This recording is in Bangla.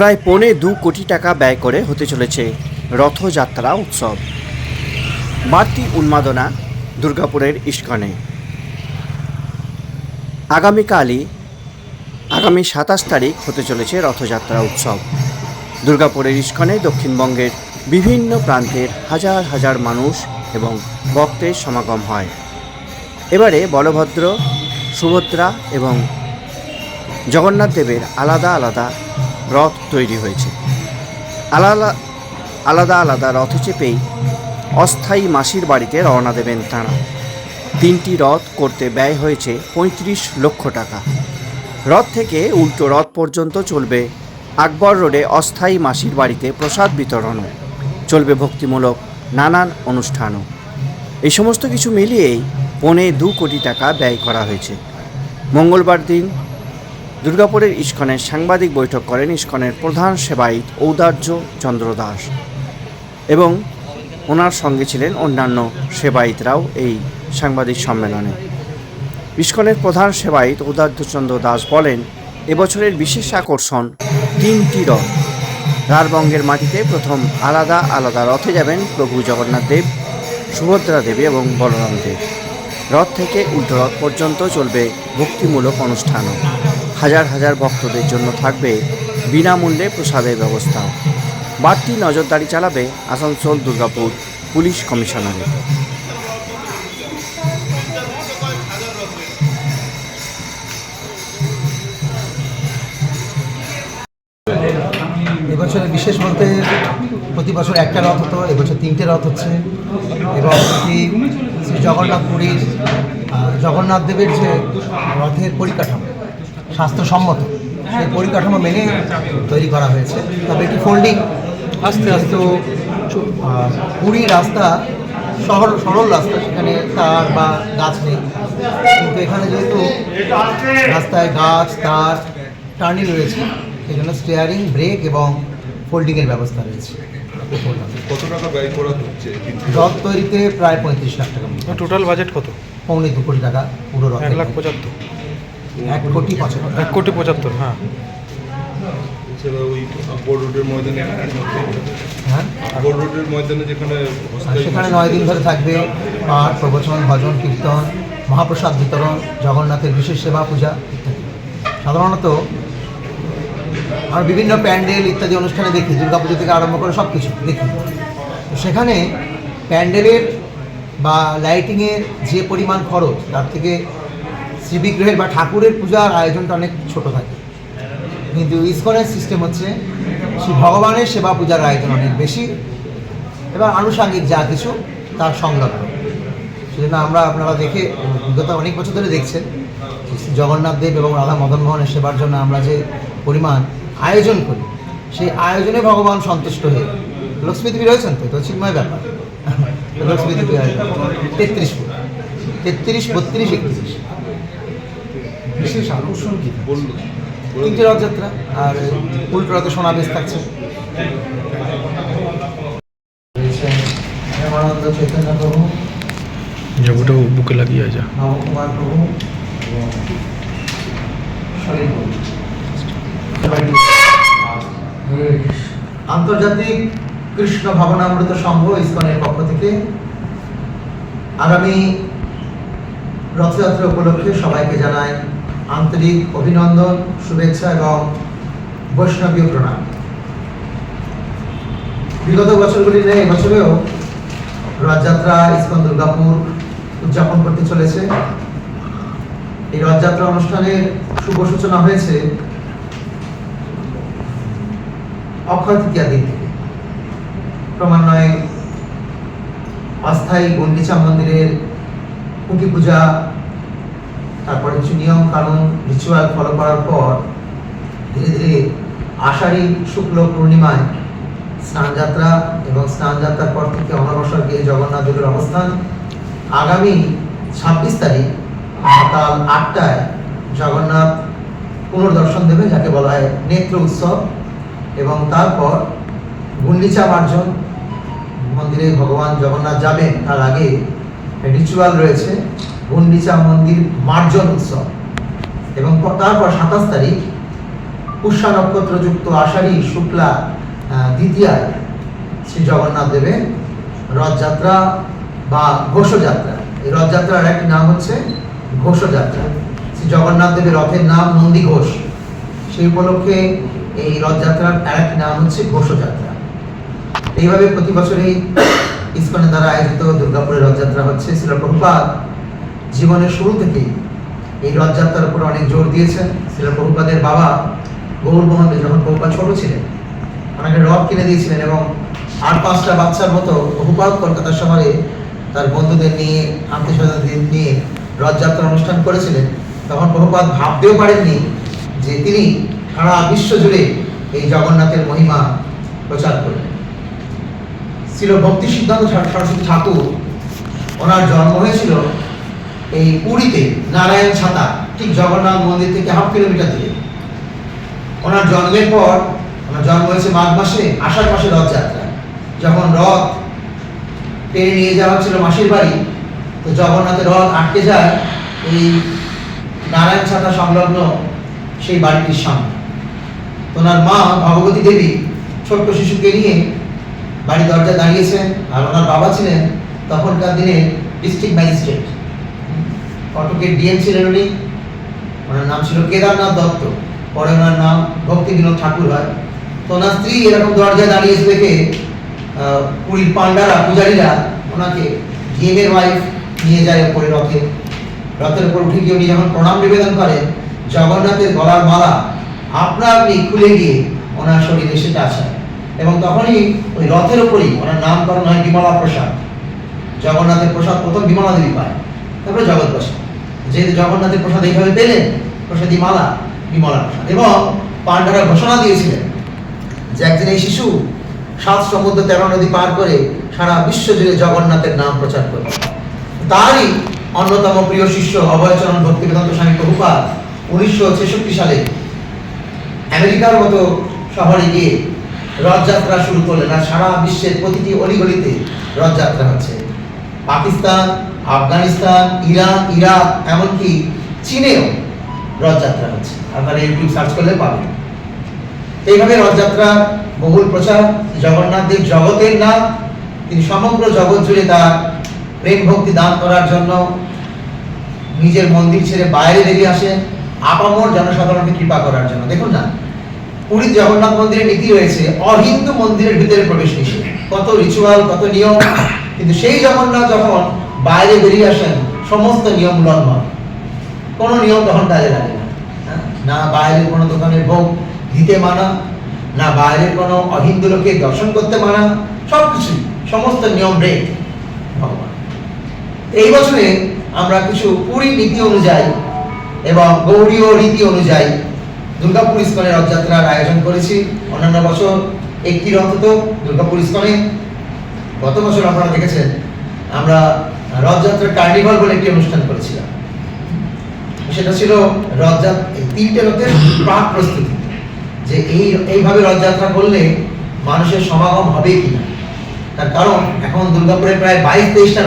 প্রায় পৌনে দু কোটি টাকা ব্যয় করে হতে চলেছে রথযাত্রা উৎসব। বাড়তি উন্মাদনা দুর্গাপুরের ইস্কনে। আগামীকালই, আগামী সাতাশ তারিখ হতে চলেছে রথযাত্রা উৎসব। দুর্গাপুরের ইস্কনে দক্ষিণবঙ্গের বিভিন্ন প্রান্তের হাজার হাজার মানুষ এবং ভক্তের সমাগম হয়। এবারে বলভদ্র, সুভদ্রা এবং জগন্নাথ দেবের আলাদা আলাদা রথ তৈরি হয়েছে। আলাদা আলাদা আলাদা রথে চেপেই অস্থায়ী মাসির বাড়িতে রওনা দেবেন তাঁরা। তিনটি রথ করতে ব্যয় হয়েছে পঁয়ত্রিশ লক্ষ টাকা। রথ থেকে উল্টো রথ পর্যন্ত চলবে আকবর রোডে অস্থায়ী মাসির বাড়িতে প্রসাদ বিতরণও। চলবে ভক্তিমূলক নানান অনুষ্ঠানও। এই সমস্ত কিছু মিলিয়েই পৌনে দু কোটি টাকা ব্যয় করা হয়েছে। মঙ্গলবার দিন দুর্গাপুরের ইস্কনের সাংবাদিক বৈঠক করেন ইস্কনের প্রধান সেবায়িত ঔদার্য চন্দ্র দাস এবং ওনার সঙ্গে ছিলেন অন্যান্য সেবায়িতরাও এই সাংবাদিক সম্মেলনে। ইস্কনের প্রধান সেবায়িত ঔদার্যচন্দ্র দাস বলেন, এবছরের বিশেষ আকর্ষণ তিনটি রথ। রারবঙ্গের মাটিতে প্রথম আলাদা আলাদা রথে যাবেন প্রভু জগন্নাথ দেব, সুভদ্রা দেবী এবং বলরাম দেব। রথ থেকে উল্টো রথ পর্যন্ত চলবে ভক্তিমূলক অনুষ্ঠানও। হাজার হাজার ভক্তদের জন্য থাকবে বিনামূল্যে প্রসাদের ব্যবস্থা। বাড়তি নজরদারি চালাবে আসানসোল, দুর্গাপুর পুলিশ কমিশনারেট। এবছরে বিশেষ বলতে প্রতি বছর একটা রথ হতো, এবছর তিনটে রথ হচ্ছে। এবং শ্রী জগন্নাথ পুরীর জগন্নাথ দেবের যে রথের পরিকাঠামো। স্বাস্থ্যসম্মত সেই পরিকাঠামো মেনে তৈরি করা হয়েছে। তবে এটি ফোল্ডিং আস্তে আস্তে। পুরী রাস্তা সরল সরল রাস্তা সেখানে তার বা গাছ নেই। কিন্তু এখানে যেহেতু রাস্তায় গাছ তার টার্নিং রয়েছে সেই জন্য স্টিয়ারিং ব্রেক এবং ফোল্ডিংয়ের ব্যবস্থা রয়েছে। কত টাকা ব্যয় করা হচ্ছে? রথ তৈরিতে প্রায় পঁয়ত্রিশ লাখ টাকা। টোটাল বাজেট কত? পৌনে দু কোটি টাকা পুরো রথ এক লাখ পঁচাত্তর। এক কোটি পঁচাত্তর এক কোটি পঁচাত্তর হ্যাঁ। এছাড়া ওই আকবর রোডের ময়দানে হ্যাঁ। আকবর রোডের ময়দানে যেখানে সেখানে নয় দিন ধরে থাকবে পাঠ প্রবচন ভজন কীর্তন মহাপ্রসাদ বিতরণ জগন্নাথের বিশেষ সেবা পূজা ইত্যাদি। সাধারণত আমরা বিভিন্ন প্যান্ডেল ইত্যাদি অনুষ্ঠানে দেখি দুর্গাপুজো থেকে আরম্ভ করে সব কিছু দেখি। তো সেখানে প্যান্ডেলের বা লাইটিংয়ের যে পরিমাণ খরচ তার থেকে শ্রীবিগ্রহের বা ঠাকুরের পূজার আয়োজনটা অনেক ছোট থাকে। কিন্তু ইস্কনের সিস্টেম হচ্ছে শ্রী ভগবানের সেবা পূজার আয়োজন অনেক বেশি এবং আনুষাঙ্গিক যা কিছু তার সংলগ্ন। সেজন্য আমরা আপনারা দেখে বিগত অনেক বছর ধরে দেখছেন জগন্নাথ দেব এবং রাধা মদন মোহনের সেবার জন্য আমরা যে পরিমাণ আয়োজন করি, সেই আয়োজনে ভগবান সন্তুষ্ট হয়ে লক্ষ্মী দেবী রয়েছেন তো? চিন্ময় ব্যাপার। লক্ষ্মী দেবী আয়োজন। তেত্রিশ ফুট। তেত্রিশ, বত্রিশ, একত্রিশ। বিশেষ আকর্ষণ কি বলল তিনটে রথযাত্রা আর উল্টো রথে সোনাবেশ থাকছে। প্রেমানন্দ চৈতন্য প্রভু জবুটা বুকে লাগিয়ে যা। নবকুমার প্রভু। আন্তর্জাতিক কৃষ্ণ ভাবনামৃত সংঘ ইস্কনের পক্ষ থেকে আগামী রথযাত্রা উপলক্ষে সবাইকে জানাই আন্তরিক অভিনন্দন, শুভেচ্ছা এবং বৈষ্ণবীয় প্রণাম। বিগত বছরগুলি নেই বছরেও রথযাত্রা ইস্কন দুর্গাপুর উদযাপন করতে চলেছে। এই রথযাত্রা অনুষ্ঠানের শুভ সূচনা হয়েছে অক্ষয় তৃতীয়া দিন থেকে। ক্রমান্বয়ে অস্থায়ী গন্ডিচা মন্দিরের কুটি পূজা তারপরে কিছু নিয়ম, কানুন, রিচুয়াল ফলো করার পর ধীরে ধীরে আষাঢ়ী শুক্ল পূর্ণিমায় স্নানযাত্রা এবং স্নানযাত্রার পর থেকে অমাবস্যার গিয়ে জগন্নাথ দেবের অবস্থান। আগামী ছাব্বিশ তারিখ সকাল আটটায় জগন্নাথ পুনর্দর্শন দেবে যাকে বলা হয় নেত্র উৎসব। এবং তারপর গুন্ডিচা মার্জন মন্দিরে ভগবান জগন্নাথ যাবেন, তার আগে রিচুয়াল রয়েছে। গুন্ডিচা মন্দির মার্জন উৎসব। এবং তারপর সাতাশ তারিখ পুষ্যা নক্ষত্রযুক্ত আষাঢ়ী শুক্লা দ্বিতীয়ায় শ্রী জগন্নাথ দেবের রথযাত্রা বা ঘোষযাত্রা। এই রথযাত্রার একটি নাম হচ্ছে ঘোষযাত্রা। শ্রী জগন্নাথ দেবের রথের নাম নন্দী ঘোষ। সেই উপলক্ষে এই রথযাত্রার আরেকটি নাম হচ্ছে ঘোষযাত্রা। এইভাবে প্রতি বছরই ইস্কনের দ্বারা আয়োজিত দুর্গাপুরের রথযাত্রা হচ্ছে। শিল প্রভুপাদ জীবনের শুরু থেকেই এই রথযাত্রার উপর অনেক জোর দিয়েছেন। শিল প্রভুপাদের বাবা। গৌর মোহন যখন প্রভুপাদ ছোট ছিলেন, ওনাকে রথ কিনে দিয়েছিলেন এবং আট পাঁচটা বাচ্চার মতো প্রভুপাদ কলকাতা শহরে তার বন্ধুদের নিয়ে আত্মীয় স্বজনদের নিয়ে রথযাত্রা অনুষ্ঠান করেছিলেন। তখন প্রভুপাদ ভাবতেও পারেননি যে তিনি সারা বিশ্ব জুড়ে এই জগন্নাথের মহিমা প্রচার করবেন ছিল ভক্তি সিদ্ধান্ত সর- সরস্বতী ঠাকুর। ওনার জন্ম হয়েছিল এই পুরীতে নারায়ণ ছাতা, ঠিক জগন্নাথ মন্দির থেকে হাফ কিলোমিটার দূরে। ওনার জন্মের পর, ওনার জন্ম হয়েছে মাঘ মাসে, আষাঢ় মাসে রথযাত্রা। যখন রথ টেনে নিয়ে যাওয়া হচ্ছিল মাসির বাড়ি, তো জগন্নাথের রথ আটকে যায় এই নারায়ণ ছাতা সংলগ্ন সেই বাড়িটির সামনে। ওনার মা ভগবতী দেবী ছোট্ট শিশুকে নিয়ে বাড়ি দরজা দাঁড়িয়েছেন, আর ওনার বাবা ছিলেন তখনকার দিনে ডিস্ট্রিক্ট ম্যাজিস্ট্রেট। কটকের ডিএম ছিলেন উনি ওনার নাম ছিল কেদারনাথ দত্ত। পরে ওনার নাম ভক্তি বিনোদ ঠাকুর হয়। তো ওনার স্ত্রী এরকম দরজায় দাঁড়িয়েছে দেখে পুরীর পান্ডারা পূজারীরা ওনাকে ডিএম এর ওয়াইফ নিয়ে যায় ওপরে রথে। রথের উপর উঠে গিয়ে উনি যখন প্রণাম নিবেদন করেন, জগন্নাথের গলার মালা আপনা আপনি খুলে গিয়ে ওনার শরীরে সেটা আসে এবং তখনই ওই রথের উপরেই ওনার নামকরণ হয় বিমলা প্রসাদ জগন্নাথের প্রসাদ প্রথম বিমলা দেবী পায়। তারপরে জগৎ প্রসাদ যেহেতু জগন্নাথের প্রসাদ এইভাবে পেলেন প্রসাদী মালা, বিমলা প্রসাদ। এবং পাণ্ডারা ঘোষণা দিয়েছিলেন যে একদিন এই শিশু সাত সমুদ্র তেরো নদী পার করে সারা বিশ্ব জুড়ে জগন্নাথের নাম প্রচার করবে। তারই অন্যতম প্রিয় শিষ্য অভয়চরণ ভক্তিবেদান্ত স্বামী প্রভুপাদ উনিশশো ছেষট্টি সালে আমেরিকার মতো শহরে গিয়ে রথযাত্রা শুরু করলেন আর সারা বিশ্বের প্রতিটি অলিগলিতে রথযাত্রা হচ্ছে। পাকিস্তান আফগানিস্তান, ইরান, ইরাক, এমনকি চীনেও রথযাত্রা হচ্ছে। আপনারা ইউটিউব সার্চ করলে পাবেন। এইভাবে রথযাত্রার বহুল প্রচার, জগন্নাথ দেব জগতের নাম তিনি সমগ্র জগৎ জুড়ে তার প্রেম ভক্তি দান করার জন্য নিজের মন্দির ছেড়ে বাইরে বেরিয়ে আসেন। আপামর জনসাধারণকে কৃপা করার জন্য। দেখুন না, পুরীর জগন্নাথ মন্দিরের নীতি রয়েছে, অহিন্দু মন্দিরের ভিতরে প্রবেশ নিষেধ। কত রিচুয়াল কত নিয়ম, কিন্তু সেই জগন্নাথ যখন বাইরে বেরিয়ে আসেন, সমস্ত নিয়ম লঙ্ঘন কোনো নিয়ম তখন কাজে লাগে না। হ্যাঁ? না বাইরের কোনো দোকানের ভোগ দিতে মানা, না বাইরের কোনো অহিন্দু লোকে দর্শন করতে মানা সব কিছুই সমস্ত নিয়ম ব্রেক ভগবান। এই বছরে আমরা কিছু পুরী নীতি অনুযায়ী এবং গৌরীয় রীতি অনুযায়ী দুর্গাপুর ইস্কনের রথযাত্রার আয়োজন করেছি। অন্যান্য বছর একটি রথ তো দুর্গাপুর ইস্কনে। গত বছর আপনারা দেখেছেন, আমরা রথযাত্রার কার্নিভাল বলে একটি অনুষ্ঠান করেছিলাম। সেটা ছিল রথযাত্রা তিনটে রথের প্রাক প্রস্তুতি, যে এই, এইভাবে রথযাত্রা করলে মানুষের সমাগম হবে কিনা। তার কারণ, এখন দুর্গাপুরে প্রায় বাইশ তেইশটা